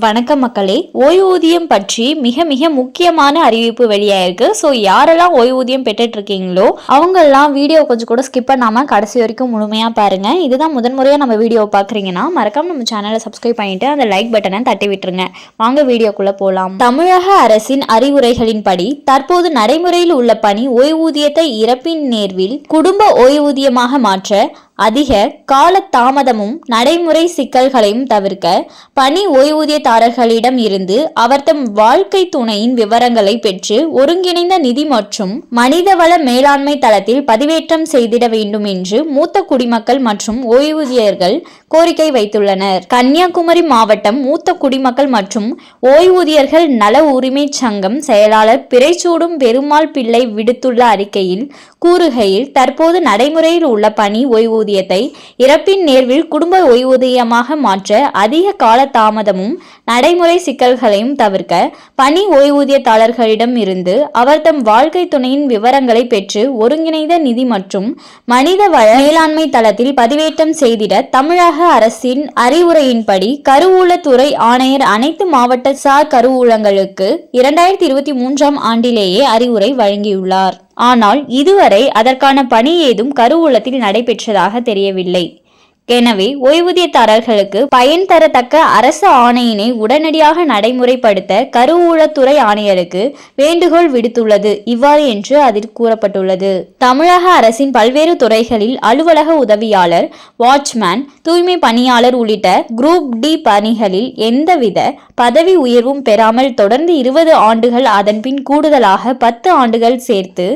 வணக்கம் மக்களே. ஓய்வூதியம் பற்றி மிக மிக முக்கியமான அறிவிப்பு வெளியாயிருக்கு. ஸோ யாரெல்லாம் ஓய்வூதியம் பெற்றுட்டு இருக்கீங்களோ அவங்கெல்லாம் வீடியோ கொஞ்சம் கூட ஸ்கிப் பண்ணாமல் கடைசி வரைக்கும் முழுமையாக பாருங்க. இதுதான் முதன்முறையாக நம்ம வீடியோ பார்க்குறீங்கன்னா மறக்காம நம்ம சேனலை சப்ஸ்கிரைப் பண்ணிட்டு அந்த லைக் பட்டனை தட்டி விட்டுருங்க. வாங்க வீடியோக்குள்ள போகலாம் தமிழக அரசின் அறிவுரைகளின்படி தற்போது நடைமுறையில் உள்ள பணி ஓய்வூதியத்தை இறப்பின் நேர்வில் குடும்ப ஓய்வூதியமாக மாற்ற அதிக கால தாமதமும் நடைமுறை சிக்கல்களையும் தவிர்க்க பணி ஓய்வூதியதாரர்களிடம் இருந்து அவர்தம் வாழ்க்கை துணையின் விவரங்களை பெற்று ஒருங்கிணைந்த நிதி மற்றும் மனிதவள மேலாண்மை தளத்தில் பதிவேற்றம் செய்திட வேண்டும் என்று மூத்த குடிமக்கள் மற்றும் ஓய்வூதியர்கள் கோரிக்கை வைத்துள்ளனர். கன்னியாகுமரி மாவட்டம் மூத்த குடிமக்கள் மற்றும் ஓய்வூதியர்கள் நல உரிமை சங்கம் செயலாளர் பிறைச்சூடும் பெருமாள் பிள்ளை விடுத்துள்ள அறிக்கையில் கூறுகையில் தற்போது நடைமுறையில் உள்ள பணி ஓய்வூதியத்தை இறப்பின் நேர்வில் குடும்ப ஓய்வூதியமாக மாற்ற அதிக கால தாமதமும் நடைமுறை சிக்கல்களையும் தவிர்க்க பணி ஓய்வூதியத்தாளர்களிடம் இருந்து அவர் தம் வாழ்க்கை துணையின் விவரங்களை பெற்று ஒருங்கிணைந்த நிதி மற்றும் மனித வள மேலாண்மை தளத்தில் பதிவேற்றம் செய்திட தமிழக அரசின் அறிவுரையின்படி கருவூலத்துறை ஆணையர் அனைத்து மாவட்ட சார் கருவூலங்களுக்கு இரண்டாயிரத்தி இருபத்தி மூன்றாம் ஆண்டிலேயே அறிவுரை வழங்கியுள்ளார். ஆனால் இதுவரை அதற்கான பணி ஏதும் கருவூலத்தில் நடைபெற்றதாக தெரியவில்லை. எனவே ஓய்வூதியதாரர்களுக்கு பயன் தரத்தக்க அரசு ஆணையினை உடனடியாக நடைமுறைப்படுத்த கருவூலத்துறை ஆணையருக்கு வேண்டுகோள் விடுத்துள்ளது. இவ்வாறு என்று அதில் கூறப்பட்டுள்ளது. தமிழக அரசின் பல்வேறு துறைகளில் அலுவலக உதவியாளர் வாட்ச்மேன் தூய்மை பணியாளர் உள்ளிட்ட குரூப் டி பணிகளில் எந்தவித பதவி உயர்வும் பெறாமல் தொடர்ந்து இருபது ஆண்டுகள் அதன்பின் கூடுதலாக பத்து ஆண்டுகள் சேர்த்து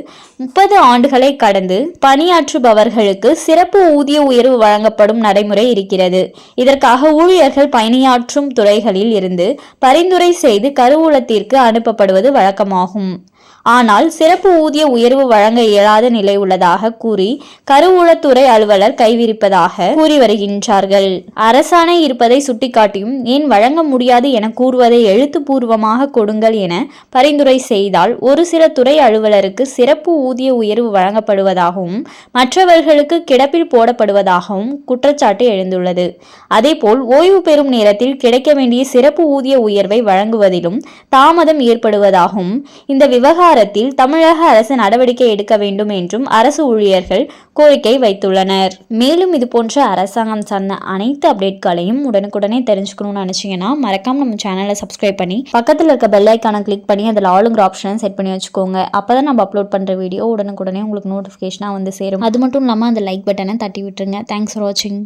முப்பது ஆண்டுகளை கடந்து பணியாற்றுபவர்களுக்கு சிறப்பு ஊதிய உயர்வு வழங்கப்படும் நடைமுறை இருக்கிறது. இதற்காக ஊழியர்கள் பணியாற்றும் துறைகளில் இருந்து பரிந்துரை செய்து கருவூலத்திற்கு அனுப்பப்படுவது வழக்கமாகும். ஆனால் சிறப்பு ஊதிய உயர்வு வழங்க இயலாத நிலை உள்ளதாக கூறி கருவூலத்துறை அலுவலர் கைவிரிப்பதாக கூறி வருகின்றார்கள். அரசாணை இருப்பதை சுட்டிக்காட்டியும் ஏன் வழங்க முடியாது என கூறுவதை எழுத்துப்பூர்வமாக கொடுங்கள் என பரிந்துரை செய்தால் ஒரு சில துறை அலுவலருக்கு சிறப்பு ஊதிய உயர்வு வழங்கப்படுவதாகவும் மற்றவர்களுக்கு கிடப்பில் போடப்படுவதாகவும் குற்றச்சாட்டு எழுந்துள்ளது. அதேபோல் ஓய்வு பெறும் நேரத்தில் கிடைக்க வேண்டிய சிறப்பு ஊதிய உயர்வை வழங்குவதிலும் தாமதம் ஏற்படுவதாகவும் இந்த விவகாரம் விவகாரத்தில் தமிழக அரசு நடவடிக்கை எடுக்க வேண்டும் என்றும் அரசு ஊழியர்கள் கோரிக்கை வைத்துள்ளனர். மேலும் இது போன்ற அரசாங்கம் சார்ந்த அனைத்து அப்டேட்களையும் உடனுக்குடனே தெரிஞ்சுக்கணும்னு நினைச்சீங்கன்னா மறக்காம நம்ம சேனலை சப்ஸ்கிரைப் பண்ணி பக்கத்தில் இருக்க பெல் ஐக்கானை கிளிக் பண்ணி அதில் ஆளுங்கிற ஆப்ஷனை செட் பண்ணி வச்சுக்கோங்க. அப்பதான் நம்ம அப்லோட் பண்ணுற வீடியோ உடனுக்குடனே உங்களுக்கு நோட்டிஃபிகேஷனாக வந்து சேரும். அது மட்டும் இல்லாமல் அந்த லைக் பட்டனை தட்டி விட்டுருங்க. தேங்க்ஸ் ஃபார் வாட்சிங்